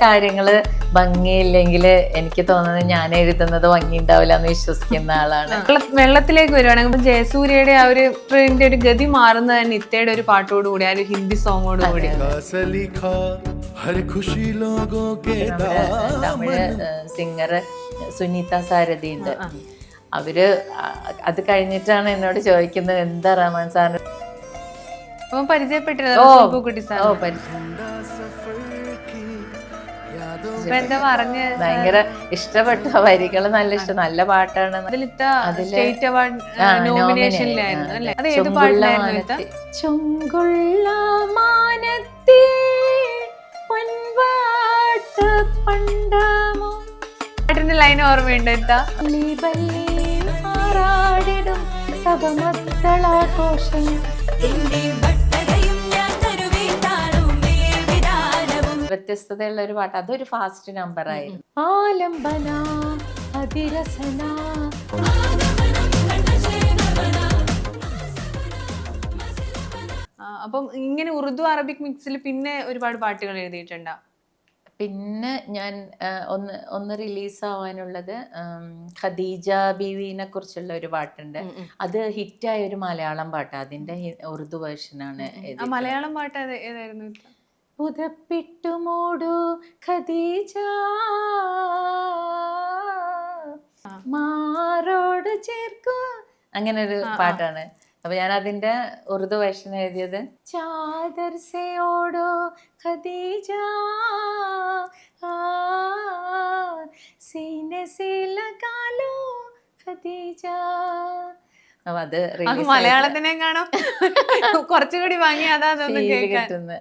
കാര്യങ്ങൾ ഭംഗിയില്ലെങ്കിൽ എനിക്ക് തോന്നുന്നത് ഞാൻ എഴുതുന്നത് ഭംഗി ഉണ്ടാവില്ല എന്ന് വിശ്വസിക്കുന്ന ആളാണ്. വെള്ളത്തിലേക്ക് വരുവാണെങ്കിൽ ജയസൂര്യയുടെ ആ ഒരു ട്രെയിനിന്റെ ഒരു ഗതി മാറുന്ന തന്നെ ഇത്തയുടെ ഒരു പാട്ടോട് കൂടി ആ ഒരു ഹിന്ദി സോങ്ങോട് കൂടി തമിഴ് സിംഗർ സുനീത സാരഥി ഉണ്ട് അവർ അത് കഴിഞ്ഞിട്ടാണ് എന്നോട് ചോദിക്കുന്നത് എന്താ റഹ്മാൻ സാറിന്? പരിചയപ്പെട്ടിരുന്നു ഓ പരിചയം. പറഞ്ഞ്? ഭയങ്കര ഇഷ്ടപ്പെട്ടു വരികൾ നല്ല ഇഷ്ടം. നല്ല പാട്ടാണ്. അതിൽ സ്റ്റേറ്റ് അവാർഡ് നോമിനേഷനിലായിരുന്നു അല്ലേ? അത് ഏത് പാട്ടിലായിരുന്നു മാനത്തി ചുങ്കുള്ള മാനത്തെ പൊൻവാട്ട പണ്ടാമോ? പാട്ടിന്റെ ലൈൻ ഓർമ്മയുണ്ട് എന്താ ബല്ലി വ്യത്യസ്തതയുള്ള ഒരു പാട്ട്. അതൊരു ഫാസ്റ്റ് നമ്പർ ആയിരുന്നു. ആലംബന അതിരസന. അപ്പം ഇങ്ങനെ ഉറുദു അറബിക് മിക്സിൽ പിന്നെ ഒരുപാട് പാട്ടുകൾ എഴുതിയിട്ടുണ്ടോ? പിന്നെ ഞാൻ ഒന്ന് ഒന്ന് റിലീസാവാനുള്ളത് ഖദീജ ബീവിനെ കുറിച്ചുള്ള ഒരു പാട്ടുണ്ട്. അത് ഹിറ്റായ ഒരു മലയാളം പാട്ട്. അതിന്റെ ഉറുദു വേർഷനാണ് ആ മലയാളം പാട്ട് അത് ഏതായിരുന്നു? ഇത്ത? പുതപ്പിട്ടു മൂടു ഖദീജ മാറോട് ചേർക്കൂ. അങ്ങനെ ഒരു പാട്ടാണ്. അപ്പൊ ഞാൻ അതിന്റെ ഉറുദു വേഷൻ എഴുതിയത്. ചാദർ സെയോടോ ഖദീജ. സീനെ സെ ലഗാലോ ഖദീജ. അപ്പൊ അത് മലയാളത്തിനെ കാണാം കുറച്ചുകൂടി വാങ്ങി അതാ അതൊന്ന് feel കേൾക്കാൻ. കിട്ടുന്നു.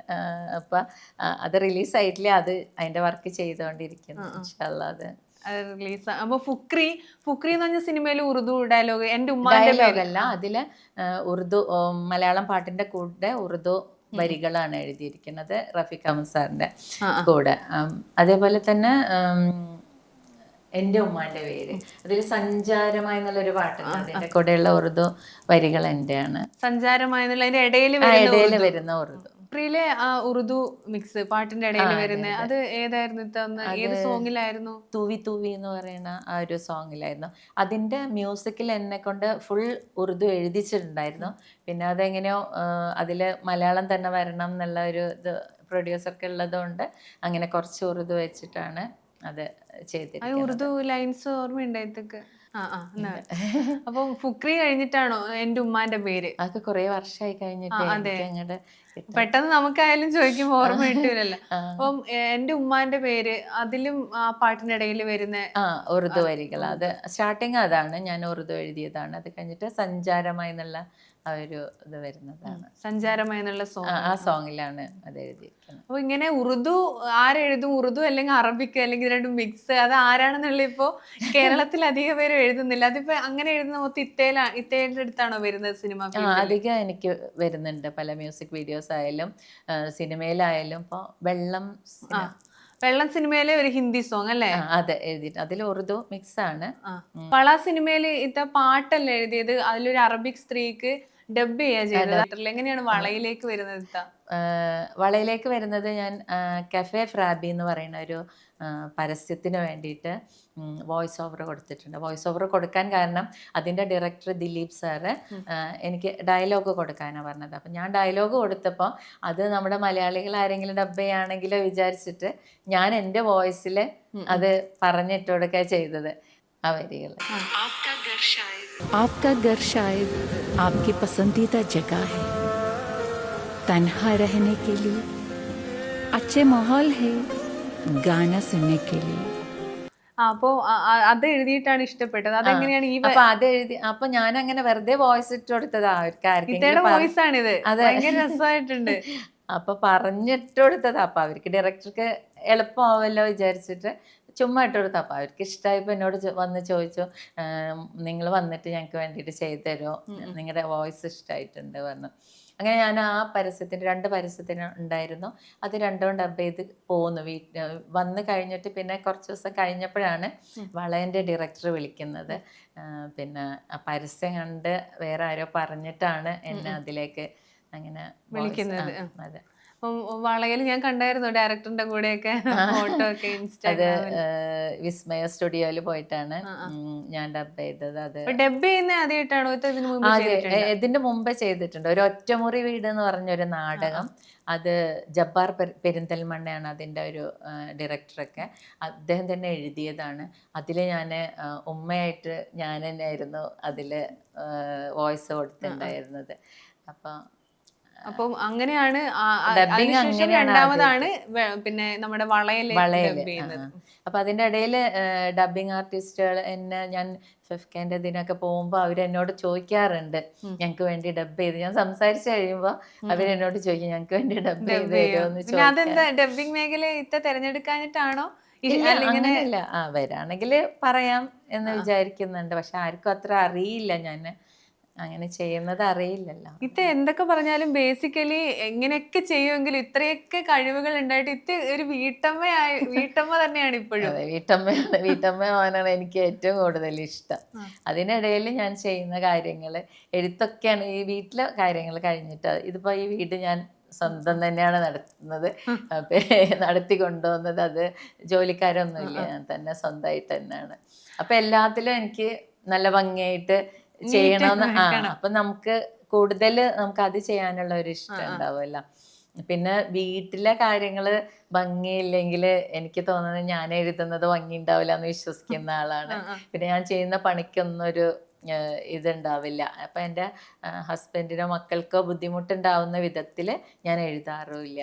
അപ്പൊ അത് റിലീസ് ആയിട്ടില്ല അത് അതിന്റെ വർക്ക് ചെയ്തോണ്ടിരിക്കുന്നു. ഇൻഷാല്ലാ അത് റിലീസ് അപ്പൊ ഫുക്രി ഫുക്രി എന്ന് പറഞ്ഞ സിനിമയിൽ ഉറുദു ഡയലോഗ് എന്റെ ഉമ്മ ഡയലോഗല്ല അതിൽ ഉറുദു മലയാളം പാട്ടിന്റെ കൂടെ ഉറുദു വരികളാണ് എഴുതിയിരിക്കുന്നത് റഫീഖ് അഹമ്മദ് സാറിന്റെ. കൂടെ. അതേപോലെ തന്നെ എന്റെ ഉമ്മാന്റെ പേര്. അതിൽ സഞ്ചാരമായി എന്നുള്ളൊരു പാട്ടുണ്ട് അതിന്റെ കൂടെയുള്ള ഉറുദു വരികൾ എന്റെയാണ് സഞ്ചാരമായി അതിന്റെ ഇടയിൽ വരുന്ന ഇടയിൽ ഉറുദു. വരുന്ന ഉറുദു. ഫുക്രിയിലെ ആ ഉറുദു മിക്സ് പാട്ടിന്റെ ഇടയിൽ വരുന്ന അത്. ഏതായിരുന്നു ഏത് സോങ്ങിലായിരുന്നു തൂവി തൂവി എന്ന് പറയുന്ന ആ ഒരു സോങ്ങിലായിരുന്നു അതിന്റെ മ്യൂസിക്കിൽ എന്നെ കൊണ്ട് ഫുൾ ഉറുദു എഴുതിച്ചിട്ടുണ്ടായിരുന്നു. പിന്നെ അതെങ്ങനെയോ അതിൽ മലയാളം തന്നെ വരണം എന്നുള്ള ഒരു ഇത് പ്രൊഡ്യൂസർക്ക് ഉള്ളതുകൊണ്ട് അങ്ങനെ കുറച്ച് ഉറുദു വെച്ചിട്ടാണ് അത് ആ ചെയ്തിരിക്കുന്നത്. ഉറുദു ലൈൻസ് ഓർമ്മയുണ്ട് ഇതൊക്കെ? ആ ആ എന്നാ. അപ്പൊ ഫുക്രി കഴിഞ്ഞിട്ടാണോ എന്റെ ഉമ്മാന്റെ പേര്? അതൊക്കെ കുറേ വർഷമായി കഴിഞ്ഞിട്ട് അങ്ങോട്ട് പെട്ടെന്ന് നമുക്കായാലും ചോദിക്കുമ്പോ ഓർമ്മ കിട്ടൂലല്ലോ. അപ്പം എന്റെ ഉമ്മാന്റെ പേര് അതിലും ആ പാട്ടിന്റെ ഇടയിൽ വരുന്ന ആ ഉറുദു വരികൾ അത് സ്റ്റാർട്ടിങ് അതാണ് ഞാൻ ഉറുദു എഴുതിയതാണ്. അത് കഴിഞ്ഞിട്ട് സഞ്ചാരമായി എന്നുള്ള ആ ഒരു ഇത് വരുന്നതാണ്. സഞ്ചാരമായി എന്നുള്ള സോങ് ആ, സോങ്ങിലാണ് അത് എഴുതിയിരിക്കുന്നത്. അപ്പൊ ഇങ്ങനെ ഉറുദു ആരെഴുതും ഉറുദു അല്ലെങ്കിൽ അറബിക് അല്ലെങ്കിൽ രണ്ടും മിക്സ് അത് ആരാണെന്നുള്ള ഇപ്പോ കേരളത്തിൽ അധികം പേരും എഴുതുന്നില്ല. അതിപ്പോ അങ്ങനെ എഴുതുന്ന മൊത്തം ഇത്തേല ഇത്തേലിന്റെ അടുത്താണോ വരുന്നത് സിനിമ അധികം എനിക്ക് വരുന്നുണ്ട്. പല മ്യൂസിക് വീഡിയോസ് ആയാലും സിനിമയിലായാലും ഇപ്പോൾ വെള്ളം. വെള്ളം സിനിമയിലെ ഒരു ഹിന്ദി സോങ് അല്ലേ? അതെ എഴുതിയിട്ട് അതിൽ ഉറുദു മിക്സ് ആണ് പള സിനിമയിൽ സിനിമയിൽ ഇത്ത പാട്ടല്ലേ എഴുതിയത്? അതിലൊരു അറബിക് സ്ത്രീക്ക് ഡബ് ചെയ്യാ ചെയ്തത്. എങ്ങനെയാണ് വളയിലേക്ക് വരുന്നത് ഇത്ത? വളയിലേക്ക് വരുന്നത് ഞാൻ കഫെ ഫ്രാബി എന്ന് പറയുന്ന ഒരു പരസ്യത്തിന് വേണ്ടിയിട്ട് വോയിസ് ഓവർ കൊടുത്തിട്ടുണ്ട്. വോയിസ് ഓവർ കൊടുക്കാൻ കാരണം അതിന്റെ ഡയറക്ടർ ദിലീപ് സാറ് എനിക്ക് ഡയലോഗ് കൊടുക്കാനാണ് പറഞ്ഞത്. അപ്പം ഞാൻ ഡയലോഗ് കൊടുത്തപ്പോൾ അത് നമ്മുടെ മലയാളികൾ ആരെങ്കിലും ഡബ് വിചാരിച്ചിട്ട് ഞാൻ എന്റെ വോയിസിൽ അത് പറഞ്ഞിട്ട് കൊടുക്കുക ചെയ്തത്. ആ വരികൾ ആപ്കാ ഗർ ഷായദ് ആപ്കി പസന്ദീദ ജഗാ ഹേ. तन्हा रहने के लिए अच्छे माहौल है गाना सुनने के लिए ആ, അപ്പോ ആ- ആ- അത് എഴുതിയിട്ടാണ് ഇഷ്ടപ്പെട്ടത് അതെങ്ങനെയാണ് ഈ അപ്പൊ അത് എഴുതി അപ്പൊ ഞാൻ അങ്ങനെ വെറുതെ വോയിസ് ഇട്ട് കൊടുത്തതാ അവർക്ക് ഇത്തയുടെ ആർക്കെങ്കിലും പറ- വോയിസ് ആണിത് അതെ. ഭയങ്കര രസമായിട്ടുണ്ട് അപ്പൊ പറഞ്ഞിട്ട് കൊടുത്തതാ അപ്പൊ അവർക്ക് ഡയറക്ടർക്ക് എളുപ്പമാവല്ലോ വിചാരിച്ചിട്ട് ചുമ്മാ ഇട്ട് കൊടുത്തു അപ്പോൾ അവർക്ക് ഇഷ്ടമായപ്പോൾ എന്നോട് ചോ- വന്ന് ചോദിച്ചു നിങ്ങൾ വന്നിട്ട് ഞങ്ങൾക്ക് വേണ്ടിയിട്ട് ചെയ്തു തരുമോ നിങ്ങളുടെ വോയിസ് ഇഷ്ടമായിട്ടുണ്ട് പറഞ്ഞു അങ്ങനെ ഞാൻ ആ പരസ്യത്തിന് രണ്ട് പരസ്യത്തിന് ഉണ്ടായിരുന്നു. അത് രണ്ടും ഡബ് ചെയ്ത് പോന്നു. വീട്ടിൽ വന്ന് കഴിഞ്ഞിട്ട് പിന്നെ കുറച്ച് ദിവസം കഴിഞ്ഞപ്പോഴാണ് വളയന്റെ ഡയറക്ടർ വിളിക്കുന്നത്. പിന്നെ ആ പരസ്യം കണ്ട് വേറെ ആരോ പറഞ്ഞിട്ടാണ് എന്നെ അതിലേക്ക് അങ്ങനെ വിളിക്കുന്നത്. അതെ. വളയിൽ ഞാൻ കണ്ടായിരുന്നു ഡയറക്ടറിന്റെ കൂടെയൊക്കെ ഫോട്ടോ ഒക്കെ അത് വിസ്മയ സ്റ്റുഡിയോയിൽ പോയിട്ടാണ് ഞാൻ ഡബ് ചെയ്തത് അത്. ഡബ് ചെയ്യുന്ന ആദ്യമായിട്ടാണോ ഇത് ഇതിനു മുമ്പ് അതെ ചെയ്തിട്ടുണ്ടോ? ഇതിന്റെ മുമ്പേ ചെയ്തിട്ടുണ്ട്. ഒരു ഒറ്റമുറി വീട് എന്ന് പറഞ്ഞൊരു നാടകം. അത് ജബ്ബാർ പെ പെരിന്തൽമണ്ണയാണ് അതിന്റെ ഒരു ഡയറക്ടറൊക്കെ. അദ്ദേഹം തന്നെ എഴുതിയതാണ്. അതിൽ ഞാൻ ഉമ്മയായിട്ട് ഞാൻ തന്നെയായിരുന്നു അതിൽ വോയിസ് കൊടുത്തിട്ടുണ്ടായിരുന്നത്. അപ്പം അപ്പം അങ്ങനെയാണ് രണ്ടാമതാണ് പിന്നെ നമ്മുടെ വളയിൽ വളയിൽ. അപ്പൊ അതിന്റെ ഇടയിൽ ഡബിങ് ആർട്ടിസ്റ്റുകൾ എന്നെ ഞാൻ ഫിഫ്കേന്റെ ഇതിനൊക്കെ പോകുമ്പോൾ അവരെന്നോട് ചോദിക്കാറുണ്ട്. ഞങ്ങൾക്ക് വേണ്ടി ഡബ് ചെയ്ത് ഞാൻ സംസാരിച്ച് കഴിയുമ്പോൾ അവരെന്നോട് ചോദിക്കും ഞങ്ങൾക്ക് വേണ്ടി ഡബ് ചെയ്ത്. തരുമോ അതെന്താ ഡബിങ് മേഖല ഇത്ത തെരഞ്ഞെടുക്കാനിട്ടാണോ അങ്ങനെയല്ല. ആ വരാണെങ്കിൽ പറയാം എന്ന് വിചാരിക്കുന്നുണ്ട്. പക്ഷെ ആർക്കും അത്ര അറിയില്ല. ഞാൻ അങ്ങനെ ചെയ്യുന്നത് അറിയില്ലല്ലോ. ഇത് എന്തൊക്കെ പറഞ്ഞാലും ബേസിക്കലി എങ്ങനെയൊക്കെ ചെയ്യുമെങ്കിലും ഇത്രയൊക്കെ കഴിവുകൾ ഉണ്ടായിട്ട് ഇത് ഒരു വീട്ടമ്മയായ വീട്ടമ്മ തന്നെയാണ് ഇപ്പോഴും. അതെ വീട്ടമ്മയാണ് ആവാനാണ് എനിക്ക് ഏറ്റവും കൂടുതൽ ഇഷ്ടം. അതിനിടയിൽ ഞാൻ ചെയ്യുന്ന കാര്യങ്ങൾ എഴുത്തൊക്കെയാണ് ഈ വീട്ടിലെ കാര്യങ്ങൾ കഴിഞ്ഞിട്ട് ഇതിപ്പോൾ ഈ വീട് ഞാൻ സ്വന്തം തന്നെയാണ് നടത്തുന്നത്. അപ്പൊ നടത്തി കൊണ്ടുവന്നത് അത് ജോലിക്കാരൊന്നുമില്ല ഞാൻ തന്നെ സ്വന്തമായിട്ട് തന്നെയാണ്. അപ്പൊ എല്ലാത്തിലും എനിക്ക് നല്ല ഭംഗിയായിട്ട് ചെയ്യണമെന്ന് ആ അപ്പൊ നമുക്ക് കൂടുതൽ നമുക്ക് അത് ചെയ്യാനുള്ള ഒരു ഇഷ്ടം ഉണ്ടാവുമല്ലോ. പിന്നെ വീട്ടിലെ കാര്യങ്ങൾ ഭംഗിയില്ലെങ്കിൽ എനിക്ക് തോന്നുന്നത് ഞാൻ എഴുതുന്നത് ഭംഗി ഉണ്ടാവില്ല എന്ന് വിശ്വസിക്കുന്ന ആളാണ്. പിന്നെ ഞാൻ ചെയ്യുന്ന പണിക്കൊന്നും ഒരു ഇതുണ്ടാവില്ല. അപ്പൊ എന്റെ ഹസ്ബൻഡിനോ മക്കൾക്കോ ബുദ്ധിമുട്ടുണ്ടാവുന്ന വിധത്തിൽ ഞാൻ എഴുതാറുമില്ല.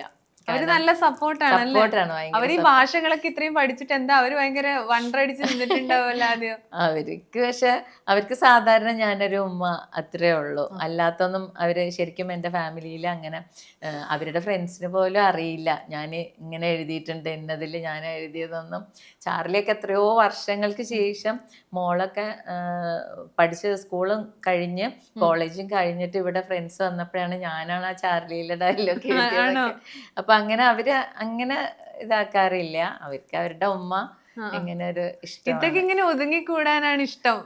അവർ നല്ല സപ്പോർട്ടാണ് സപ്പോർട്ടാണ് അവർ ഈ ഭാഷകളൊക്കെ ഇത്രയും പഠിച്ചിട്ട് എന്താ അവർ ഭയങ്കര വണ്ടടിച്ച് നിന്നിട്ടുണ്ടാവുമല്ലോ ആദ്യം? അവർക്ക് പക്ഷെ അവർക്ക് സാധാരണ ഞാനൊരു ഉമ്മ അത്രേ ഉള്ളൂ. അല്ലാത്തൊന്നും അവർ ശരിക്കും എന്റെ ഫാമിലിയിൽ അങ്ങനെ അവരുടെ ഫ്രണ്ട്സിന് പോലും അറിയില്ല. ഞാൻ ഇങ്ങനെ എഴുതിയിട്ടുണ്ട് എന്നതിൽ ഞാൻ എഴുതിയതൊന്നും. ചാർലിയൊക്കെ എത്രയോ വർഷങ്ങൾക്ക് ശേഷം മോളൊക്കെ പഠിച്ച സ്കൂളും കഴിഞ്ഞ് കോളേജും കഴിഞ്ഞിട്ട് ഇവിടെ ഫ്രണ്ട്സ് വന്നപ്പോഴാണ് ഞാനാണ് ആ ചാർലിയിലെ ഡയലോഗ് എഴുതിയത് അപ്പൊ അങ്ങനെ അവർ അങ്ങനെ ഇതാക്കാറില്ല. അവർക്ക് അവരുടെ ഉമ്മ ഇങ്ങനെ ഒരു ഇഷ്ടം ഇതൊക്കെ ഇങ്ങനെ ഒതുങ്ങിക്കൂടാനാണ് ഇഷ്ടം.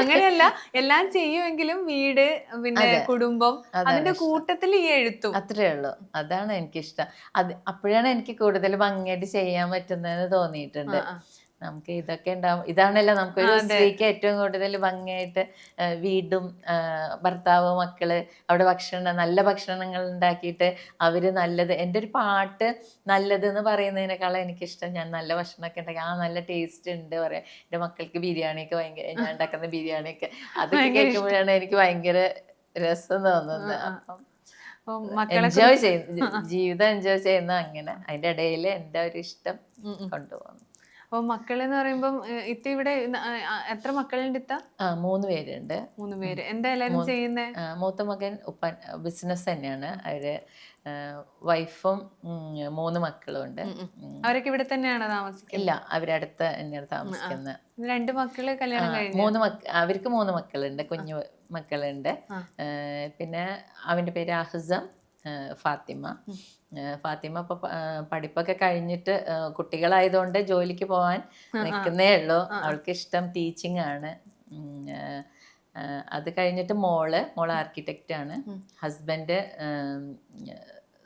അങ്ങനെയല്ല എല്ലാം ചെയ്യുമെങ്കിലും വീട് പിന്നെ കുടുംബം അതിന്റെ കൂട്ടത്തിൽ ഈ എഴുത്തും. അത്രേ ഉള്ളൂ. അതാണ് എനിക്കിഷ്ടം. അത് അപ്പോഴാണ് എനിക്ക് കൂടുതൽ ഭംഗിയായിട്ട് ചെയ്യാൻ പറ്റുന്നതെന്ന് തോന്നിയിട്ടുണ്ട്. നമുക്ക് ഇതൊക്കെ ഉണ്ടാവും. ഇതാണല്ലോ നമുക്കൊരു സ്ത്രീക്ക് ഏറ്റവും കൂടുതൽ ഭംഗിയായിട്ട് വീടും ഭർത്താവ് മക്കൾ അവിടെ ഭക്ഷണം നല്ല ഭക്ഷണങ്ങൾ ഉണ്ടാക്കിയിട്ട് അവർ നല്ലത് എന്റെ ഒരു പാട്ട് നല്ലത് എന്ന് പറയുന്നതിനേക്കാളും എനിക്കിഷ്ടം ഞാൻ നല്ല ഭക്ഷണമൊക്കെ ഉണ്ടാക്കി ആ നല്ല ടേസ്റ്റ് ഉണ്ട് പറയാം. എന്റെ മക്കൾക്ക് ബിരിയാണിയൊക്കെ ഭയങ്കര ഞാൻ ഉണ്ടാക്കുന്ന ബിരിയാണിയൊക്കെ. അതൊക്കെ കേൾക്കുമ്പോഴാണ് എനിക്ക് ഭയങ്കര രസം തോന്നുന്നത്. അപ്പം എൻജോയ് ചെയ്യുന്നു ജീവിതം എൻജോയ് ചെയ്യുന്ന അങ്ങനെ അതിന്റെ ഇടയിൽ എന്റെ ഒരു ഇഷ്ടം കൊണ്ടുപോകുന്നു. അപ്പൊ മക്കൾ എന്ന് പറയുമ്പം ഇത്ത ഇവിടെ എത്ര മക്കളുണ്ട് ഇത്ത? ആ മൂന്ന് പേരുണ്ട്. മൂന്ന് പേര്. എന്താ എല്ലാരും ചെയ്യുന്നേ? മൂത്ത മകൻ ഉപ്പൻ ബിസിനസ് തന്നെയാണ്. അവർ വൈഫും മൂന്ന് മക്കളും ഉണ്ട്. അവരൊക്കെ ഇവിടെ തന്നെയാണോ താമസിക്കുന്നത്? ഇല്ല അവരടുത്ത് തന്നെയാണ് താമസിക്കുന്നത് രണ്ട് മക്കൾ കല്യാണം കഴിഞ്ഞു? മൂന്ന് മക്ക അവർക്ക് മൂന്ന് മക്കളുണ്ട് കുഞ്ഞു മക്കളുണ്ട്. പിന്നെ അവന്റെ പേര് അഹ്സം ഫാത്തിമ. ഫാത്തിമ ഇപ്പൊ പഠിപ്പൊക്കെ കഴിഞ്ഞിട്ട് കുട്ടികളായതുകൊണ്ട് ജോലിക്ക് പോവാൻ നിൽക്കുന്നേ ഉള്ളൂ. അവൾക്ക് ഇഷ്ടം ടീച്ചിങ് ആണ്. അത് കഴിഞ്ഞിട്ട് മോൾ മോൾ ആർക്കിടെക്റ്റ് ആണ്. ഹസ്ബൻഡ്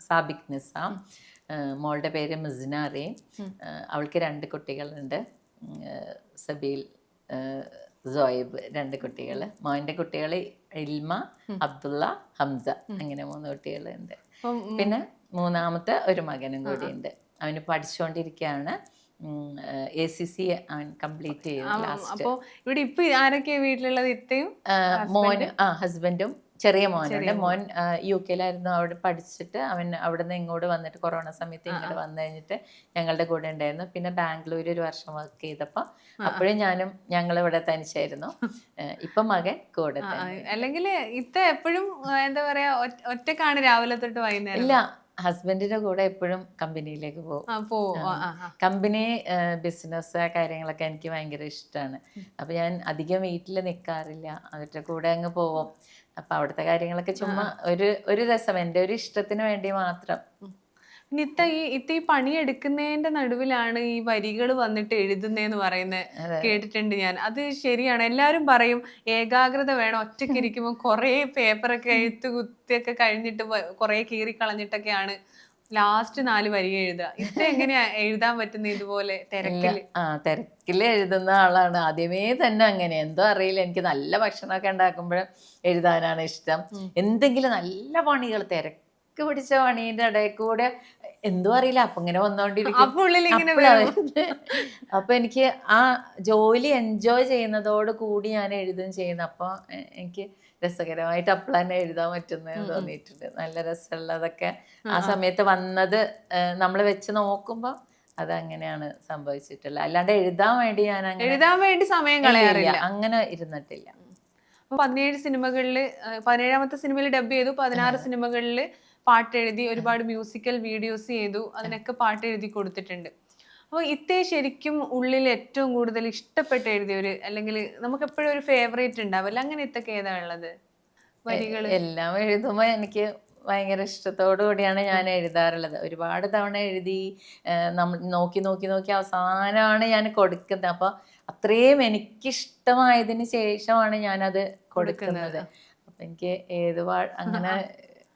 സാബിക് നിസാം. മോളുടെ പേര് മിസ്ന അവൾക്ക് രണ്ട് കുട്ടികളുണ്ട്. സബീൽ സോയിബ് രണ്ട് കുട്ടികൾ മോന്റെ കുട്ടികൾ ഇൽമ അബ്ദുള്ള ഹംസ അങ്ങനെ മൂന്ന് കുട്ടികളുണ്ട്. പിന്നെ മൂന്നാമത്തെ ഒരു മകനും കൂടി ഉണ്ട് അവന് പഠിച്ചുകൊണ്ടിരിക്കുകയാണ് എ സി സി അവൻ കംപ്ലീറ്റ് ചെയ്തു അപ്പോൾ ഇവിടെ ഇപ്പൊ വീട്ടിലുള്ളത്? ഇത്തയും മോൻ ആ ഹസ്ബൻഡും ചെറിയ മോനുണ്ട് മോൻ. യു കെയിലായിരുന്നു അവിടെ പഠിച്ചിട്ട് അവൻ അവിടെ നിന്ന് ഇങ്ങോട്ട് വന്നിട്ട് കൊറോണ സമയത്ത് ഇങ്ങോട്ട് വന്നു കഴിഞ്ഞിട്ട് ഞങ്ങളുടെ കൂടെ ഉണ്ടായിരുന്നു. പിന്നെ ബാംഗ്ലൂർ ഒരു വർഷം വർക്ക് ചെയ്തപ്പോൾ അപ്പോഴും ഞാനും ഞങ്ങൾ ഇവിടെ തനിച്ചായിരുന്നു ഇപ്പൊ മകൻ കൂടെ അല്ലെങ്കിൽ ഇത്ത എപ്പോഴും എന്താ പറയാ ഒറ്റ- ഒറ്റക്കാണ് രാവിലെ തൊട്ട് വൈകുന്നേരം? ഇല്ല ഹസ്ബൻഡിന്റെ കൂടെ എപ്പോഴും കമ്പനിയിലേക്ക് പോകും. കമ്പനി ബിസിനസ് കാര്യങ്ങളൊക്കെ എനിക്ക് ഭയങ്കര ഇഷ്ടമാണ് അപ്പൊ ഞാൻ അധികം വീട്ടിൽ നിൽക്കാറില്ല അവരുടെ കൂടെ അങ്ങ് പോവും. അപ്പൊ അവിടുത്തെ കാര്യങ്ങളൊക്കെ ചുമ്മാ ഒരു ഒരു രസം. എന്റെ ഒരു ഇഷ്ടത്തിന് വേണ്ടി മാത്രം. പിന്നെ ഇത്ത ഈ ഇത്ത ഈ പണിയെടുക്കുന്നതിന്റെ നടുവിലാണ് ഈ വരികൾ വന്നിട്ട് എഴുതുന്നതെന്ന് പറയുന്നത് കേട്ടിട്ടുണ്ട് ഞാൻ. അത് ശരിയാണ്. എല്ലാവരും പറയും ഏകാഗ്രത വേണം. ഒറ്റയ്ക്ക് ഇരിക്കുമ്പോൾ കുറെ പേപ്പറൊക്കെ എഴുത്ത് കുത്തിയൊക്കെ കഴിഞ്ഞിട്ട് കുറെ കുറേ കളഞ്ഞിട്ടൊക്കെയാണ് ലാസ്റ്റ് നാല് വരി എഴുതുക. ഇത്ത എങ്ങനെയാ എഴുതാൻ പറ്റുന്ന ഇതുപോലെ തിരക്കിൽ? ആ തിരക്കിൽ എഴുതുന്ന ആളാണ്. ആദ്യമേ തന്നെ അങ്ങനെ. എന്തോ അറിയില്ല. എനിക്ക് നല്ല ഭക്ഷണമൊക്കെ ഉണ്ടാക്കുമ്പോഴും എഴുതാനാണ് ഇഷ്ടം. എന്തെങ്കിലും നല്ല പണികൾ തിരക്ക് പിടിച്ച പണീന്റെ ഇടയിൽ കൂടെ. എന്തോ അറിയില്ല. അപ്പൊ ഇങ്ങനെ വന്നോണ്ടിരിക്കും. അപ്പൊ എനിക്ക് ആ ജോലി എൻജോയ് ചെയ്യുന്നതോട് കൂടി ഞാൻ എഴുതും ചെയ്യുന്നു. അപ്പൊ എനിക്ക് രസകരമായിട്ട് അപ്പോൾ തന്നെ എഴുതാൻ പറ്റുന്ന തോന്നിയിട്ടുണ്ട്. നല്ല രസമുള്ളതൊക്കെ ആ സമയത്ത് വന്നത് നമ്മൾ വെച്ച് നോക്കുമ്പോൾ അങ്ങനെയാണ് സംഭവിച്ചിട്ടുള്ളത് അല്ലാണ്ട് എഴുതാൻ വേണ്ടി ഞാൻ എഴുതാൻ വേണ്ടി സമയം കളയാറില്ല. അങ്ങനെ ഇരുന്നിട്ടില്ല. പതിനേഴ് സിനിമകളിൽ പതിനേഴാമത്തെ സിനിമയിൽ ഡബ് ചെയ്തു. പതിനാറ് സിനിമകളിൽ പാട്ട് എഴുതി ഒരുപാട് മ്യൂസിക്കൽ വീഡിയോസ് ചെയ്തു. അതിനൊക്കെ പാട്ട് എഴുതി കൊടുത്തിട്ടുണ്ട്. അപ്പോൾ ഇത്തേ ശരിക്കും ഉള്ളിൽ ഏറ്റവും കൂടുതൽ ഇഷ്ടപ്പെട്ട് എഴുതിയ ഒരു അല്ലെങ്കിൽ നമുക്ക് എപ്പോഴും ഒരു ഫേവറേറ്റ് ഉണ്ടാവില്ല അങ്ങനെ ഇത്തൊക്കെ ഏതാ ഉള്ളത്? വരികൾ എല്ലാം എഴുതുമ്പോൾ എനിക്ക് ഭയങ്കര ഇഷ്ടത്തോടു കൂടിയാണ് ഞാൻ എഴുതാറുള്ളത്. ഒരുപാട് തവണ എഴുതി നമ്മൾ നോക്കി നോക്കി നോക്കി അവസാനമാണ് ഞാൻ കൊടുക്കുന്നത്. അപ്പോൾ അത്രയും എനിക്കിഷ്ടമായതിന് ശേഷമാണ് ഞാനത് കൊടുക്കുന്നത്. അപ്പം എനിക്ക് ഏത് അങ്ങനെ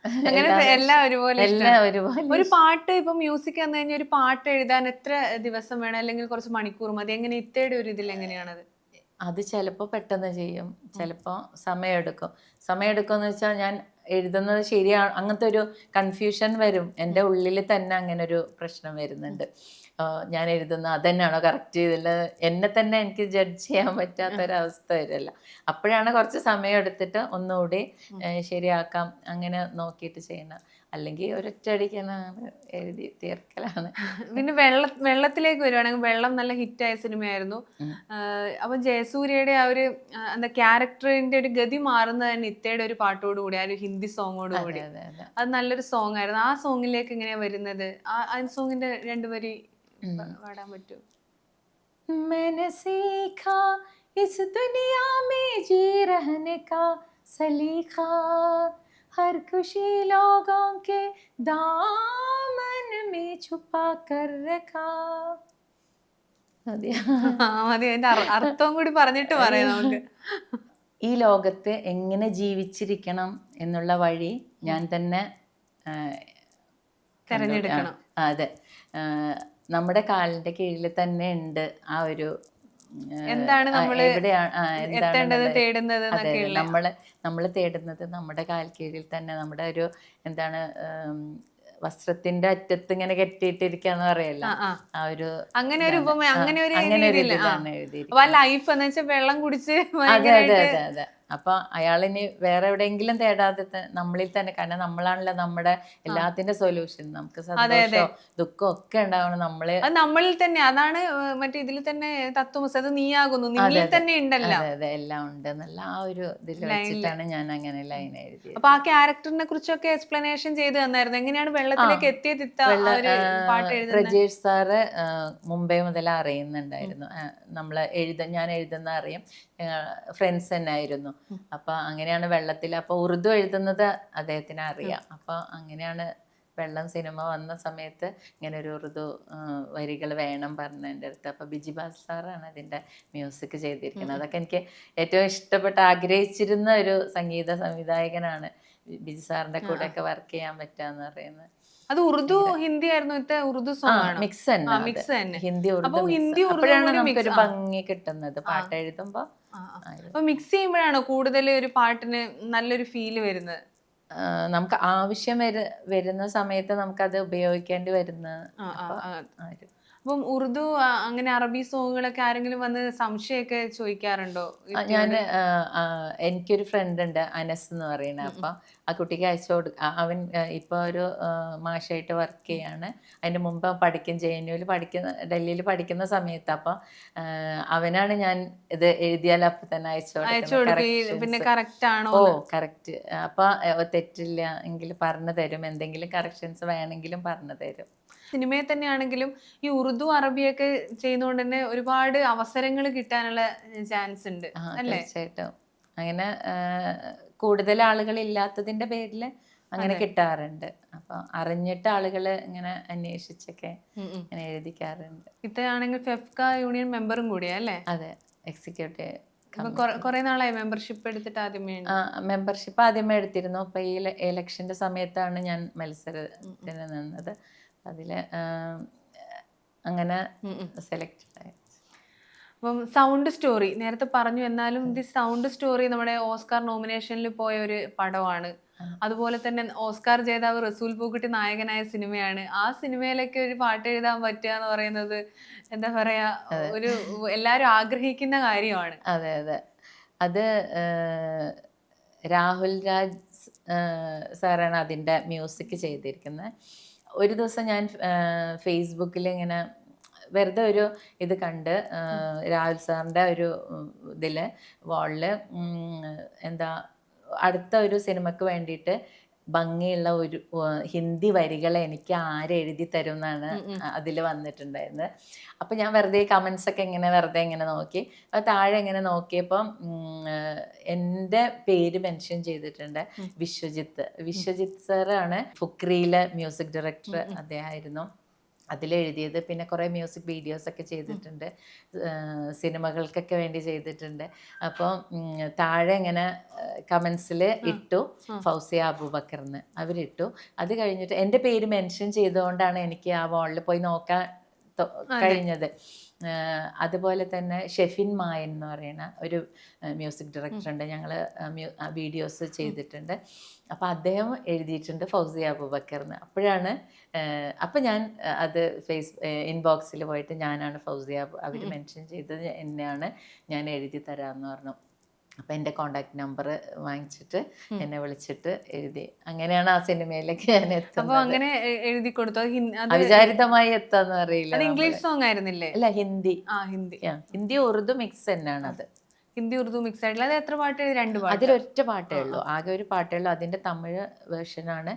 അങ്ങനെ എല്ലാം ഒരുപോലെ എല്ലാം ഒരുപോലെ ഒരു പാട്ട് ഇപ്പൊ മ്യൂസിക് എന്ന് കഴിഞ്ഞാൽ ഒരു പാട്ട് എഴുതാൻ എത്ര ദിവസം വേണം? അല്ലെങ്കിൽ കുറച്ച് മണിക്കൂർ മതി? എങ്ങനെ ഇത്തയുടെ ഒരു ഇതിൽ എങ്ങനെയാണത്? അത് ചിലപ്പോൾ പെട്ടെന്ന് ചെയ്യും. ചിലപ്പോൾ സമയമെടുക്കും സമയമെടുക്കുമെന്ന് വെച്ചാൽ ഞാൻ എഴുതുന്നത് ശരിയാണ് അങ്ങനത്തെ ഒരു കൺഫ്യൂഷൻ വരും. എന്റെ ഉള്ളിൽ തന്നെ അങ്ങനെ ഒരു പ്രശ്നം വരുന്നുണ്ട്. ഞാൻ എഴുതുന്ന അതന്നെയാണോ കറക്റ്റ് ചെയ്തില്ല എന്നെ തന്നെ എനിക്ക് ജഡ്ജ് ചെയ്യാൻ പറ്റാത്ത ഒരവസ്ഥ വരില്ല. അപ്പോഴാണ് കുറച്ച് സമയം എടുത്തിട്ട് ഒന്നുകൂടി ശരിയാക്കാം അങ്ങനെ നോക്കിയിട്ട് ചെയ്യണം അല്ലെങ്കിൽ ഒരൊറ്റയടിക്കാനാണ് എഴുതി തീർക്കലാണ് പിന്നെ വെള്ള വെള്ളത്തിലേക്ക് വരുവാണെങ്കിൽ വെള്ളം നല്ല ഹിറ്റായ സിനിമയായിരുന്നു ഉം. ആഹ് അപ്പൊ ജയസൂര്യയുടെ ആ ഒരു ആഹ് എന്താ ക്യാരക്ടറിന്റെ ഒരു ഗതി മാറുന്നത് തന്നെ ഇത്തയുടെ ഒരു പാട്ടോട് കൂടി ആ ഒരു ഹിന്ദി സോങ്ങോട് കൂടി അതെ അതെ അതെ അത് നല്ലൊരു സോങ് ആയിരുന്നു ആ സോങ്ങിലേക്ക് എങ്ങനെയാ വരുന്നത് ആ ആ സോങ്ങിന്റെ രണ്ടുപേരി പാടാൻ പറ്റും मैंने सीखा इस दुनिया में जी रहने का सलीखा हर खुशी लोगों के दामन में छुपा कर रखा മതിയോ? ആ, മതി അതിന്റെ അർ- അർത്ഥവും കൂടി പറഞ്ഞിട്ട് പറയാം നമുക്ക് ഈ ലോകത്ത് എങ്ങനെ ജീവിച്ചിരിക്കണം എന്നുള്ള വഴി ഞാൻ തന്നെ ആ, കണ്ടു- തെരഞ്ഞെടുക്കണം. ആ, അതെ ആ, നമ്മുടെ കാലിന്റെ കീഴിൽ തന്നെ ഉണ്ട് ആ ഒരു ആ, എന്താണ് നമ്മൾ എത്തേണ്ടത് നമ്മൾ തേടുന്നത്. ഉള്ള നമ്മൾ തേടുന്നത് നമ്മുടെ കാൽ കീഴിൽ തന്നെ നമ്മുടെ ഒരു എന്താണ് വസ്ത്രത്തിന്റെ അറ്റത്ത് ഇങ്ങനെ കെട്ടിയിട്ടിരിക്കാന്ന് പറയല്ല? ആ, ഒരു അങ്ങനെ ഒരു ഉപമ അങ്ങനെ ഒരു അങ്ങനെ ഒരു ലൈഫ് എന്ന് വെച്ചാൽ വെള്ളം കുടിച്ച് അതെ അതെ അതെ അതെ. അപ്പൊ അയാളിനി വേറെ എവിടെയെങ്കിലും തേടാതെ നമ്മളിൽ തന്നെ കാരണം നമ്മളാണല്ലോ നമ്മുടെ എല്ലാത്തിന്റെ സൊല്യൂഷൻ നമുക്ക് സന്തോഷമോ ദുഃഖമോ ഒക്കെ ഉണ്ടാവണം. നമ്മൾ നമ്മളിൽ തന്നെ അതാണ് മറ്റേ ഇതിൽ തന്നെ തത്വമസ് അത് നീയാകുന്നു. നിന്നിൽ തന്നെ ഉണ്ടല്ലോ. അതെ അതെ. എല്ലാം ഉണ്ട് എന്നുള്ള ആ ഒരു ഇതിൽ വെച്ചിട്ടാണ് ഞാൻ അങ്ങനെ ലൈൻ എഴുതിയത്. അപ്പൊ ആ ക്യാരക്ടറിനെ കുറിച്ചൊക്കെ എക്സ്പ്ലനേഷൻ ചെയ്ത് തന്നായിരുന്നു. എങ്ങനെയാണ് വെള്ളത്തിലേക്ക് എത്തിയത് പ്രജേഷ് സാറ് മുംബൈ മുതൽ അറിയുന്നുണ്ടായിരുന്നു. നമ്മൾ നമ്മൾ എഴുത ഞാൻ എഴുതുന്ന അറിയും. ഫ്രണ്ട്സ് തന്നെ ആയിരുന്നു അപ്പൊ അങ്ങനെയാണ് വെള്ളത്തിൽ അപ്പൊ ഉറുദു എഴുതുന്നത് അദ്ദേഹത്തിന് അറിയാം. അപ്പൊ അങ്ങനെയാണ് വെള്ളം സിനിമ വന്ന സമയത്ത് ഇങ്ങനെ ഒരു ഉറുദു വരികൾ വേണം പറഞ്ഞ എന്റെ അടുത്ത്. അപ്പൊ ബിജി ബാസ് സാറാണ് അതിന്റെ മ്യൂസിക് ചെയ്തിരിക്കുന്നത്. അതൊക്കെ എനിക്ക് ഏറ്റവും ഇഷ്ടപ്പെട്ട് ആഗ്രഹിച്ചിരുന്ന ഒരു സംഗീത സംവിധായകനാണ് ബിജി സാറിന്റെ കൂടെ ഒക്കെ വർക്ക് ചെയ്യാൻ പറ്റുക എന്ന് പറയുന്നത്. അത് ഉറുദു ഹിന്ദി ആയിരുന്നു ഇത്ത ഉറുദു സോങ് മിക്സ് തന്നെ ആ, തന്നെ. ഹിന്ദി ഉറുദു. ഹിന്ദി, ഉറുദു നമുക്കൊരു ഭംഗി കിട്ടുന്നത് പാട്ട് എഴുതുമ്പോ. അപ്പൊ മിക്സ് ചെയ്യുമ്പോഴാണോ കൂടുതൽ ഒരു പാട്ടിന് നല്ലൊരു ഫീൽ വരുന്നത്? നമുക്ക് ആവശ്യം വര വരുന്ന സമയത്ത് നമുക്കത് ഉപയോഗിക്കേണ്ടി വരുന്ന അപ്പൊ ഉറുദു അങ്ങനെ അറബി സോങ്ങുകളൊക്കെ ആരെങ്കിലും വന്ന് സംശയമൊക്കെ ചോദിക്കാറുണ്ടോ? ഞാൻ എനിക്കൊരു ഫ്രണ്ട് ഉണ്ട് അനസ് എന്ന് പറയുന്നത് അപ്പൊ. ആ കുട്ടിക്ക് അയച്ചു കൊടുക്ക അവൻ ഇപ്പോൾ ഒരു മാഷായിട്ട് വർക്ക് ചെയ്യാണ്. അതിന്റെ മുമ്പ് പഠിക്കും ജെ എൻ യുവിൽ പഠിക്കുന്ന ഡൽഹിയിൽ പഠിക്കുന്ന സമയത്ത് അപ്പോൾ അവനാണ് ഞാൻ ഇത് എഴുതിയാൽ അപ്പം തന്നെ അയച്ചു പിന്നെ. കറക്റ്റ് ആണോ ഓ. കറക്റ്റ് അപ്പോൾ തെറ്റില്ല എങ്കിൽ പറഞ്ഞു തരും. എന്തെങ്കിലും കറക്ഷൻസ് വേണമെങ്കിലും പറഞ്ഞു തരും. സിനിമയിൽ തന്നെയാണെങ്കിലും ഈ ഉറുദു അറബിയൊക്കെ ചെയ്യുന്നതുകൊണ്ട് തന്നെ ഒരുപാട് അവസരങ്ങൾ കിട്ടാനുള്ള ചാൻസ് ഉണ്ട്. അല്ലേ? തീർച്ചയായിട്ടും. അങ്ങനെ കൂടുതൽ ആളുകൾ ഇല്ലാത്തതിന്റെ പേരിൽ അങ്ങനെ കിട്ടാറുണ്ട്. അപ്പൊ അറിഞ്ഞിട്ട് ആളുകൾ ഇങ്ങനെ അന്വേഷിച്ചൊക്കെ. ഇങ്ങനെ എഴുതിക്കാറുണ്ട്. ഇത്രയാണെങ്കിൽ ഫെഫ്ക യൂണിയൻ മെമ്പറും കൂടിയാ അല്ലേ? അതെ എക്സിക്യൂട്ടീവ് കൊറേ- നാളായി മെമ്പർഷിപ്പ് എടുത്തിട്ട് ആദ്യമേ. മെമ്പർഷിപ്പ് ആദ്യമേ എടുത്തിരുന്നു. അപ്പൊ ഈ ഇലക്ഷന്റെ സമയത്താണ് ഞാൻ മത്സരത്തിന് നിന്നത്. അതിൽ അങ്ങനെ. സെലക്ട് ആയി അപ്പം സൗണ്ട് സ്റ്റോറി നേരത്തെ പറഞ്ഞു എന്നാലും ദി സൗണ്ട് സ്റ്റോറി നമ്മുടെ ഓസ്കാർ നോമിനേഷനിൽ പോയ ഒരു പടമാണ്. അതുപോലെ തന്നെ ഓസ്കാർ ജേതാവ് റസൂൽ പൂക്കുട്ടി നായകനായ സിനിമയാണ്. ആ സിനിമയിലൊക്കെ ഒരു പാട്ട് എഴുതാൻ പറ്റുക എന്ന് പറയുന്നത് എന്താ പറയാ ഒരു എല്ലാരും ആഗ്രഹിക്കുന്ന കാര്യമാണ്. അതെ അതെ. അത് രാഹുൽ രാജ് സാറാണ് അതിന്റെ മ്യൂസിക് ചെയ്തിരിക്കുന്നത്. ഒരു ദിവസം ഞാൻ ഫേസ്ബുക്കിൽ ഇങ്ങനെ വെറുതെ ഒരു ഇത് കണ്ട് രാഹുൽ സാറിന്റെ ഒരു ഇതിൽ വാളിൽ എന്താ അടുത്ത ഒരു സിനിമക്ക് വേണ്ടിയിട്ട് ഭംഗിയുള്ള ഒരു ഹിന്ദി വരികൾ എനിക്ക് ആരെഴുതി തരും എന്നാണ് അതിൽ വന്നിട്ടുണ്ടായിരുന്നത്. അപ്പം ഞാൻ വെറുതെ കമൻസ് ഒക്കെ ഇങ്ങനെ വെറുതെ ഇങ്ങനെ നോക്കി. അപ്പോൾ താഴെ ഇങ്ങനെ നോക്കിയപ്പം എന്റെ പേര് മെൻഷൻ ചെയ്തിട്ടുണ്ട് വിശ്വജിത്ത്. വിശ്വജിത്ത് സാറാണ് ഫുക്രിയിലെ മ്യൂസിക് ഡയറക്ടർ അദ്ദേഹമായിരുന്നു. അതിലെഴുതിയത്. പിന്നെ കുറേ മ്യൂസിക് വീഡിയോസ് ഒക്കെ ചെയ്തിട്ടുണ്ട് സിനിമകൾക്കൊക്കെ വേണ്ടി ചെയ്തിട്ടുണ്ട്. അപ്പോൾ താഴെ ഇങ്ങനെ കമൻസിൽ ഇട്ടു. ഫൗസിയ അബൂബക്കറിന് അവരിട്ടു. അത് കഴിഞ്ഞിട്ട് എന്റെ പേര് മെൻഷൻ ചെയ്തുകൊണ്ടാണ് എനിക്ക് ആ വാളിൽ പോയി നോക്കാൻ കഴിഞ്ഞത്. അതുപോലെ തന്നെ ഷെഫിൻ മായൻ എന്ന് പറയുന്ന ഒരു മ്യൂസിക് ഡയറക്ടർ ഉണ്ട്. ഞങ്ങൾ വീഡിയോസ് ചെയ്തിട്ടുണ്ട്. അപ്പോൾ അദ്ദേഹം എഴുതിയിട്ടുണ്ട് ഫൗസിയ അബൂബക്കറിന് അപ്പോഴാണ് അപ്പം ഞാൻ അത് ഫേസ് ഇൻബോക്സിൽ പോയിട്ട് ഞാനാണ് ഫൗസിയ അവർ മെൻഷൻ ചെയ്തത് എന്നെയാണ് ഞാൻ എഴുതി തരാമെന്ന് പറഞ്ഞു. അപ്പം എന്റെ കോണ്ടാക്ട് നമ്പർ വാങ്ങിച്ചിട്ട് എന്നെ വിളിച്ചിട്ട് എഴുതി. അങ്ങനെയാണ് ആ സിനിമയിലേക്ക് ഞാൻ എത്തുന്നത്. അങ്ങനെ എഴുതി കൊടുത്തു? അവിചാരിതമായി എത്താന്ന് അറിയില്ല ഇംഗ്ലീഷ് സോങ് ആയിരുന്നില്ലേ? അല്ല ഹിന്ദി. ആ ഹിന്ദി. ഹിന്ദി ഉറുദു മിക്സ് തന്നെയാണ് അത് ഹിന്ദി ഉറുദു മിക്സ് ആയിട്ടുള്ള അത് എത്ര പാട്ട് രണ്ട് പാട്ട്? അതിലൊറ്റ പാട്ടേ ഉള്ളൂ. ആകെ ഒരു പാട്ടേ ഉള്ളൂ. അതിന്റെ തമിഴ് വേർഷനാണ്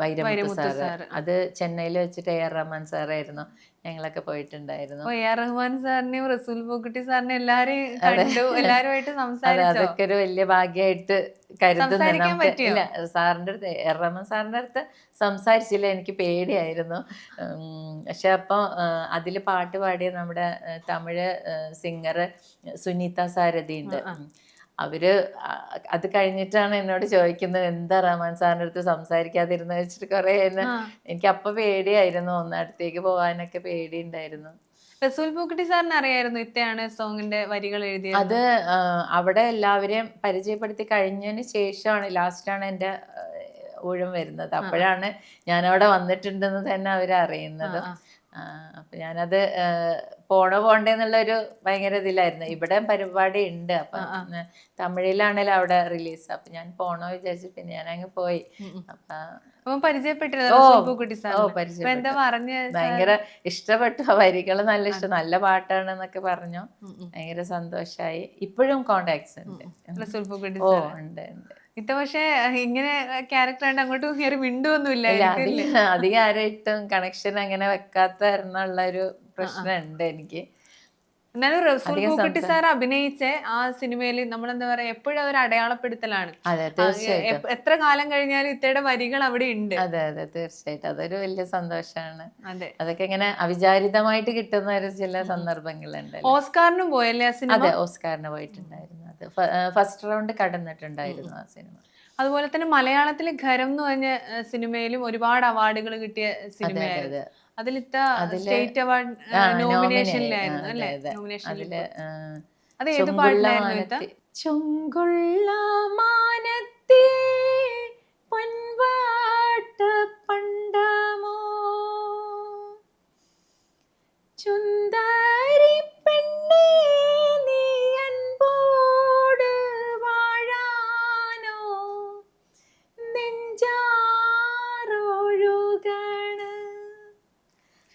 വൈരമുത്ത് സാറ്. സാറ്. അത് ചെന്നൈയിൽ വെച്ചിട്ട് എ ആർ റഹ്മാൻ സാറായിരുന്നു. ഞങ്ങളൊക്കെ പോയിട്ടുണ്ടായിരുന്നു. എ ആർ റഹ്മാൻ സാറിനെയും റസൂൽ പൂക്കുട്ടി സാറിനെയും എല്ലാരെയും കണ്ടു. എല്ലാരുമായിട്ട് സംസാരിച്ചു സംസാരിച്ചോ? അതൊക്കെ ഒരു വലിയ ഭാഗ്യമായിട്ട് കരുതുന്നു സംസാരിക്കാൻ നമുക്ക്. സാറിന്റെ അടുത്ത് എറമൻ സാറിന്റെ സാറിന്റെ അടുത്ത് സംസാരിച്ചില്ല എനിക്ക് പേടിയായിരുന്നു. പക്ഷെ അപ്പോൾ അതിൽ പാട്ട് പാടിയ നമ്മുടെ തമിഴ് സിംഗർ സുനീത സാരഥി ഉണ്ട്. അവർ അത് കഴിഞ്ഞിട്ടാണ് എന്നോട് ചോദിക്കുന്നത് എന്താ റഹ്മാൻ സാറിന്റെ അടുത്ത് സംസാരിക്കാതിരുന്ന വെച്ചിട്ട് കുറെ എന്നെ എനിക്ക് അപ്പൊ പേടിയായിരുന്നു ഒന്ന് അടുത്തേക്ക് പോകാനൊക്കെ പേടിയുണ്ടായിരുന്നു. റസൂൽ പൂക്കുട്ടി സാറിന് അറിയായിരുന്നു ഇത്തയാണ് സോങ്ങിന്റെ വരികൾ എഴുതിയത് അത് അവിടെ എല്ലാവരെയും പരിചയപ്പെടുത്തി കഴിഞ്ഞതിന് ശേഷമാണ് ലാസ്റ്റാണ് എന്റെ ഊഴം വരുന്നത്. അപ്പോഴാണ് ഞാൻ അവിടെ വന്നിട്ടുണ്ടെന്ന് തന്നെ അവരറിയുന്നത്. അപ്പൊ ഞാനത് പോണോ പോണ്ടേന്നുള്ളൊരു ഭയങ്കര ഇതിലായിരുന്നു. ഇവിടെ പരിപാടി ഉണ്ട് അപ്പൊ തമിഴിലാണല്ലോ അവിടെ റിലീസ്. അപ്പൊ ഞാൻ പോണോ വിചാരിച്ചു പിന്നെ ഞാൻ അങ്ങ് പോയി അപ്പൊ ഭയങ്കര ഇഷ്ടപ്പെട്ടു. വരികൾ നല്ല ഇഷ്ടം. നല്ല പാട്ടാണ് എന്നൊക്കെ പറഞ്ഞു ഭയങ്കര സന്തോഷായി. ഇപ്പോഴും കോണ്ടാക്ട്സ് ഉണ്ട്. ഓ ഉണ്ട് ഉണ്ട്. ഇത്ത പക്ഷേ ഇങ്ങനെ ക്യാരക്ടർ ആയിട്ട് അങ്ങോട്ടും കയറി മിണ്ടുവൊന്നുമില്ല. ഇല്ല അധികം ആരായിട്ടും കണക്ഷൻ അങ്ങനെ വെക്കാത്ത ഒരു പ്രശ്നമുണ്ട് എനിക്ക്. എന്നാലും റസൂൽ പൂക്കുട്ടി സാർ അഭിനയിച്ച ആ സിനിമയിൽ നമ്മൾ നമ്മളെന്താ പറയാ എപ്പോഴും അതൊരു അടയാളപ്പെടുത്തലാണ്. എത്ര കാലം കഴിഞ്ഞാലും ഇത്തയുടെ വരികൾ അവിടെ ഉണ്ട്. അതെ അതെ തീർച്ചയായിട്ടും. അതൊരു വലിയ സന്തോഷമാണ്. അതെ. അതൊക്കെ ഇങ്ങനെ അവിചാരിതമായിട്ട് കിട്ടുന്ന ഒരു ചില സന്ദർഭങ്ങളുണ്ട് ഓസ്കാറിനും പോയല്ലേ ആ സിനിമ? അതെ ഓസ്കാറിന് പോയിട്ടുണ്ടായിരുന്നു. അത് ഫസ്റ്റ് റൗണ്ട് കടന്നിട്ടുണ്ടായിരുന്നു ആ സിനിമ. അതുപോലെ തന്നെ മലയാളത്തിൽ ഖരം എന്ന് പറഞ്ഞ സിനിമയിലും ഒരുപാട് അവാർഡുകൾ കിട്ടിയ സിനിമയായിരുന്നു. അതിൽ സ്റ്റേറ്റ് അവാർഡ് നോമിനേഷനിലായിരുന്നു അല്ലേ. നോമിനേഷനിൽ അത് ഏത് പാട്ടിലായിരുന്നു ചുങ്കുള്ള മാനത്തെ പൊൻപാട്ട പണ്ടമോ. ചുന്ദരി പെണ്ണേ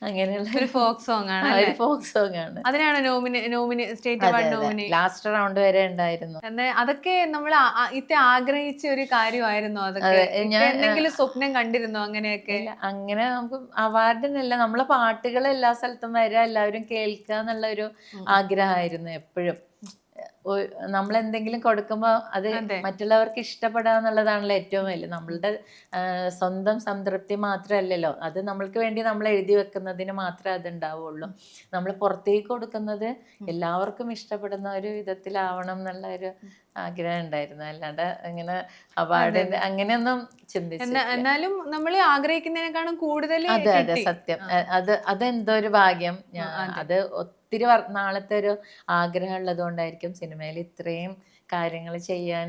അങ്ങനെയുള്ള ഒരു ഫോക്ക് സോങ് ആണ് ഒരു ഫോക്ക് സോങ് ആണ്. അതിനാണ് nominee nominee state award nominee last round വരെ ഉണ്ടായിരുന്നു. അതൊക്കെ നമ്മൾ ഇത്തെ ആഗ്രഹിച്ച ഒരു കാര്യമായിരുന്നു അതൊക്കെ. എന്തെങ്കിലും സ്വപ്നം കണ്ടിരുന്നു അങ്ങനെയൊക്കെ? അങ്ങനെ നമുക്ക് അവാർഡിനല്ല നമ്മളെ പാട്ടുകൾ എല്ലാ സ്ഥലത്തും വരിക എല്ലാവരും കേൾക്കുക എന്നുള്ള ഒരു ആഗ്രഹമായിരുന്നു എപ്പോഴും. നമ്മൾ എന്തെങ്കിലും കൊടുക്കുമ്പോൾ അത് മറ്റുള്ളവർക്ക് ഇഷ്ടപ്പെടുക എന്നുള്ളതാണല്ലോ ഏറ്റവും വലിയ. നമ്മളുടെ സ്വന്തം സംതൃപ്തി മാത്രമല്ലല്ലോ. അത് നമ്മൾക്ക് വേണ്ടി നമ്മൾ എഴുതി വെക്കുന്നതിന് മാത്രമേ അത് ഉണ്ടാവുള്ളൂ നമ്മൾ പുറത്തേക്ക് കൊടുക്കുന്നത് എല്ലാവർക്കും ഇഷ്ടപ്പെടുന്ന ഒരു വിധത്തിലാവണം എന്നുള്ള ഒരു ആഗ്രഹം ഉണ്ടായിരുന്നു. അല്ലാണ്ട് അങ്ങനെ അവാർഡ് അങ്ങനെയൊന്നും ചിന്തിച്ചു എന്നാലും നമ്മൾ ആഗ്രഹിക്കുന്നതിനേക്കാളും കൂടുതൽ അതെ അതെ സത്യം. അത് അതെന്തോ ഒരു ഭാഗ്യം. അത്. ഒത്തിരി നാളത്തെ ഒരു ആഗ്രഹം ഉള്ളത് കൊണ്ടായിരിക്കും സിനിമയിൽ ഇത്രയും കാര്യങ്ങൾ ചെയ്യാൻ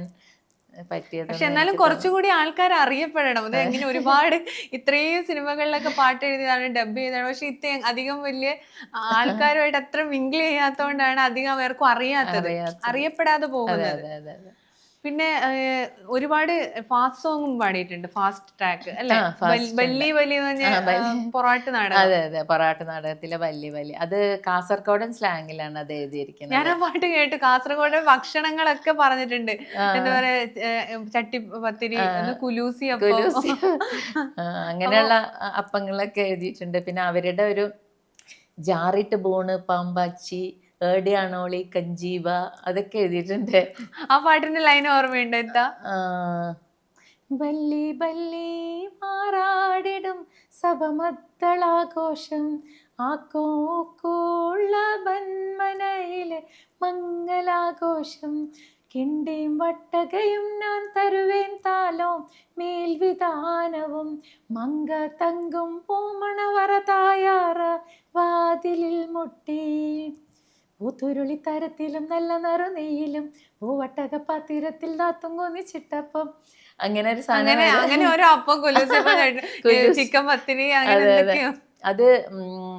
പറ്റിയത് പക്ഷെ എന്നാലും കുറച്ചുകൂടി ആൾക്കാർ അറിയപ്പെടണം. അത്. എങ്ങനെ ഒരുപാട് ഇത്രയും സിനിമകളിലൊക്കെ പാട്ട് എഴുതിയതാണ് ഡബ് ചെയ്താണ് പക്ഷെ ഇത്ര അധികം വലിയ ആൾക്കാരുമായിട്ട് അത്ര മിങ്കിൾ ചെയ്യാത്തോണ്ടാണ് അധികം പേർക്കും അറിയാത്തത്. അറിയപ്പെടാതെ പോകുന്നത്. പിന്നെ ഒരുപാട് ഫാസ്റ്റ് സോങ്ങും പാടിയിട്ടുണ്ട്. ഫാസ്റ്റ് ട്രാക്ക് അല്ലെ? വല്യ ആ, പൊറാട്ട് നാടകം. അതെ അതെ പൊറാട്ട് നാടകത്തിലെ വല്യ വലിയ അത് കാസർഗോഡൻ സ്ലാങ്ങിലാണ് അത് ഞാൻ എഴുതിയിരിക്കുന്നത്. ആ പാട്ട് കേട്ട്. കാസർഗോഡൻ ഭക്ഷണങ്ങളൊക്കെ പറഞ്ഞിട്ടുണ്ട്. എന്താ പറയാ ചട്ടി പത്തിരി കുലൂസി കുലൂസി. അങ്ങനെയുള്ള അപ്പങ്ങളൊക്കെ എഴുതിയിട്ടുണ്ട്. പിന്നെ അവരുടെ ഒരു ജാറിട്ട് ബോണ് പാമ്പാച്ചി ഏടിയാണോളി കഞ്ചീവ? അതൊക്കെ എഴുതിയിട്ടുണ്ട്. ആ പാട്ടിന്റെ ലൈൻ ഓർമ്മയുണ്ട് എന്താ ബല്ലി ബല്ലി മാറാടിടും സഭമത്തളാഘോഷം ആക്കോക്കുള്ള ബന്മനയിലെ മംഗലാഘോഷം. കിണ്ടിയും വട്ടകയും ഞാൻ തരുവേൻ താലോം മേൽവിധാനവും. മങ്ക തങ്കും പൂമണവറ തായാറ വാതിലിൽ മുട്ടി പൂത്തുരുളി തരത്തിലും നല്ല നറുനെയ്യിലും പൂവട്ടക പാത്തിരത്തിൽ നാത്തുങ്ങൊന്നിച്ചിട്ടപ്പം അങ്ങനെ ഒരു സാധനം അങ്ങനെ. അങ്ങനെ ഓരോ അപ്പം. ചിക്കൻ പത്തിരി അങ്ങനെ അതെ,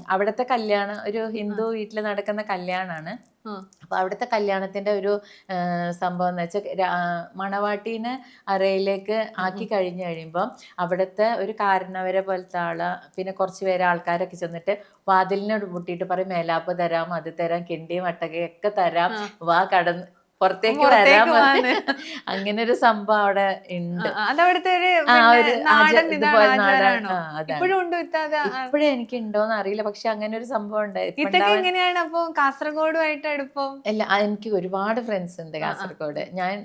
അവിടുത്തെ കല്യാണം ഒരു ഹിന്ദു വീട്ടിൽ നടക്കുന്ന കല്യാണാണ് ആ. അപ്പൊ അവിടുത്തെ കല്യാണത്തിന്റെ ഒരു സംഭവം എന്ന് വെച്ചാൽ മണവാട്ടീനെ അറയിലേക്ക് ആക്കി കഴിഞ്ഞു കഴിയുമ്പോൾ അവിടുത്തെ ഒരു കാരണവരെ പോലത്തെ ആൾ പിന്നെ കുറച്ച് പേര് ആൾക്കാരൊക്കെ ചെന്നിട്ട് വാതിലിനോട് മുട്ടിയിട്ട് പറയും മേലാപ്പ് തരാം അത് തരാം കിണ്ടിയും വട്ടകയൊക്കെ തരാം വാ കടന്ന് പുറത്തേക്ക് പുറത്തേക്ക് വരാം അങ്ങനെ ഒരു സംഭവം അവിടെ ഉണ്ട്. അതവിടുത്തെ. ഇപ്പോഴും എനിക്ക് ഉണ്ടോന്ന് അറിയില്ല പക്ഷെ അങ്ങനെ ഒരു സംഭവം ഉണ്ടായിരുന്നു ഇതൊക്കെ എങ്ങനെയാണ് അപ്പൊ കാസർഗോഡുമായിട്ട് അടുപ്പം? അല്ല എനിക്ക് ഒരുപാട് ഫ്രണ്ട്സ് ഉണ്ട് കാസർഗോഡ്. ഞാൻ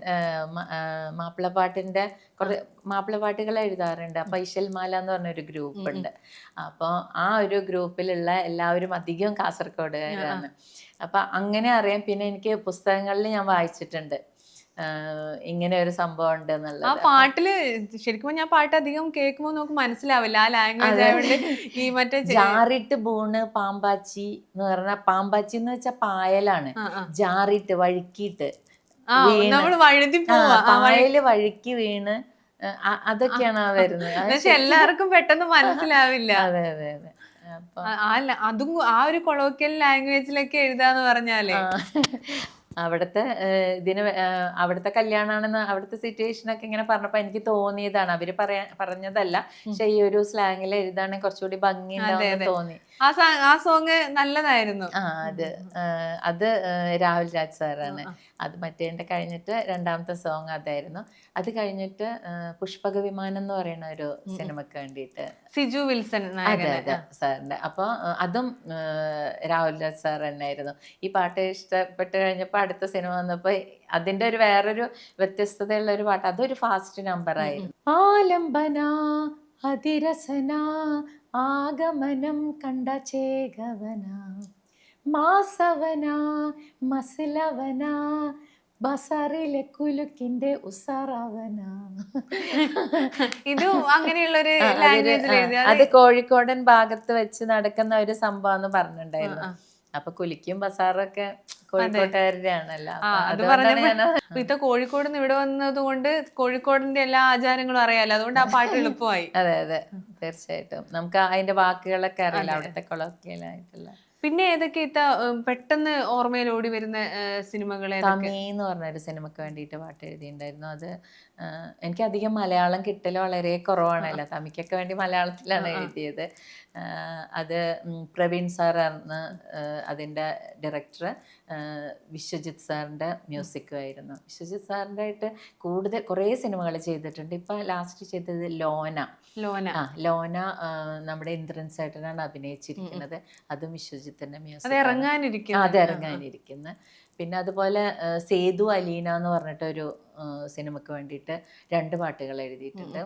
മാപ്പിളപ്പാട്ടിന്റെ കുറെ മാപ്പിളപ്പാട്ടുകൾ എഴുതാറുണ്ട്. അപ്പൊ ഇശൽമാല എന്ന് പറഞ്ഞൊരു ഗ്രൂപ്പ് ഉണ്ട് അപ്പൊ ആ ഒരു ഗ്രൂപ്പിലുള്ള എല്ലാവരും അധികം കാസർഗോഡുകാരാണ്. അപ്പൊ അങ്ങനെ അറിയാം പിന്നെ എനിക്ക് പുസ്തകങ്ങളിൽ ഞാൻ വായിച്ചിട്ടുണ്ട്. ഇങ്ങനെ ഒരു സംഭവം ഉണ്ട് എന്നുള്ളത്. ആ പാട്ടിൽ ശരിക്കും ഞാൻ പാട്ട് അധികം കേൾക്കുമ്പോ നമുക്ക് മനസ്സിലാവില്ല. ആ ലാംഗ്വേജ് ആയതുകൊണ്ട് ഈ മറ്റേ ജാറിട്ട് ബൂണ് പാമ്പാച്ചി എന്ന് പറഞ്ഞ പാമ്പാച്ചി എന്ന് വെച്ചാൽ പായലാണ്. ജാറിട്ട് വഴുക്കിയിട്ട് ആ വീണ്. വഴുതി ആ, പോവാ. ആ, വഴി- പായൽ വഴുക്കി വീണ്. അതൊക്കെയാണ് ആ വരുന്നത്. എല്ലാവർക്കും പെട്ടെന്ന് മനസ്സിലാവില്ല. അതെ അതെ അതെ. അതും ആ ഒരു കൊളോക്കിയൽ ലാംഗ്വേജിലൊക്കെ എഴുതാന്ന് പറഞ്ഞാലേ. അവിടുത്തെ ഇതിന് അവിടുത്തെ കല്യാണമാണെന്ന് അവിടുത്തെ സിറ്റുവേഷൻ ഒക്കെ ഇങ്ങനെ പറഞ്ഞപ്പോ എനിക്ക് തോന്നിയതാണ്. അവർ പറയാ പറഞ്ഞതല്ല. പക്ഷെ ഈ ഒരു സ്ലാങ്ങിൽ എഴുതാണെങ്കിൽ കുറച്ചുകൂടി ഭംഗി തോന്നി. ആ സോങ് നല്ലതായിരുന്നു. ആ അത് അത് രാഹുൽ രാജ് സാറാണ്. അത് മറ്റേന്റെ കഴിഞ്ഞിട്ട് രണ്ടാമത്തെ സോങ് അതായിരുന്നു. അത് കഴിഞ്ഞിട്ട് പുഷ്പക വിമാനം എന്ന് പറയുന്ന ഒരു സിനിമക്ക് വേണ്ടിയിട്ട്. സിജു വിൽസൺ അതെ സാറിന്റെ. അപ്പൊ അതും രാഹുൽ രാജ് സാർ തന്നെയായിരുന്നു. ഈ പാട്ട് ഇഷ്ടപ്പെട്ട് കഴിഞ്ഞപ്പോ അടുത്ത സിനിമ വന്നപ്പോ അതിന്റെ ഒരു വേറൊരു വ്യത്യസ്തതയുള്ള ഒരു പാട്ട്. അതൊരു ഫാസ്റ്റ് നമ്പർ ആയിരുന്നു. ആലംബന അതിരസന ആഗമനം കണ്ട ചേകവന മാസവന മസിലവന ബസാറിലെ കുലുക്കിന്റെ ഉസാറാവന. ഇതും അങ്ങനെയുള്ളൊരു അത് കോഴിക്കോടൻ ഭാഗത്ത് വെച്ച് നടക്കുന്ന ഒരു സംഭവം എന്ന് പറഞ്ഞിട്ടുണ്ടായിരുന്നു. അപ്പൊ കുലിക്കും ബസാറൊക്കെ അത്. പറഞ്ഞപ്പോ ഇത്ത കോഴിക്കോട് നിന്ന് ഇവിടെ വന്നത് കൊണ്ട് കോഴിക്കോടിന്റെ എല്ലാ ആചാരങ്ങളും അറിയാലോ. അതുകൊണ്ട് ആ പാട്ട് എളുപ്പമായി. അതെ അതെ. തീർച്ചയായിട്ടും. നമുക്ക് അതിന്റെ വാക്കുകളൊക്കെ അറിയില്ല. അവിടുത്തെ കൊളോക്കിയലായിട്ടുള്ള. പിന്നെ ഏതൊക്കെ ഇത്ത പെട്ടെന്ന് ഓർമ്മയിൽ ഓടി വരുന്ന സിനിമകളെ തമി എന്ന് പറഞ്ഞ ഒരു സിനിമക്ക് വേണ്ടിയിട്ട് പാട്ട് എഴുതിയിട്ടുണ്ടായിരുന്നു. അത് എനിക്കധികം മലയാളം കിട്ടൽ വളരെ കുറവാണല്ലോ. തമിക്കൊക്കെ വേണ്ടി മലയാളത്തിലാണ് എഴുതിയത്. അത് പ്രവീൺ സാറാണ് അതിന്റെ ഡയറക്ടർ വിശ്വജിത് സാറിന്റെ മ്യൂസിക്കും ആയിരുന്നു വിശ്വജിത് സാറിന്റെ ആയിട്ട് കൂടുതൽ കുറേ സിനിമകൾ ചെയ്തിട്ടുണ്ട്. ഇപ്പം ലാസ്റ്റ് ചെയ്തത് ലോന. ലോന. ആ ലോന നമ്മുടെ ഇന്ദ്രൻ സേട്ടനാണ് അഭിനയിച്ചിരിക്കുന്നത്. അതും വിശ്വജിത്തിന്റെ അത് മ്യൂസിക് അത് ഇറങ്ങാനിരിക്കുന്നു. പിന്നെ അതുപോലെ സേതു അലീന എന്ന് പറഞ്ഞിട്ടൊരു സിനിമക്ക് വേണ്ടിയിട്ട് രണ്ട് പാട്ടുകൾ എഴുതിയിട്ടുണ്ട്.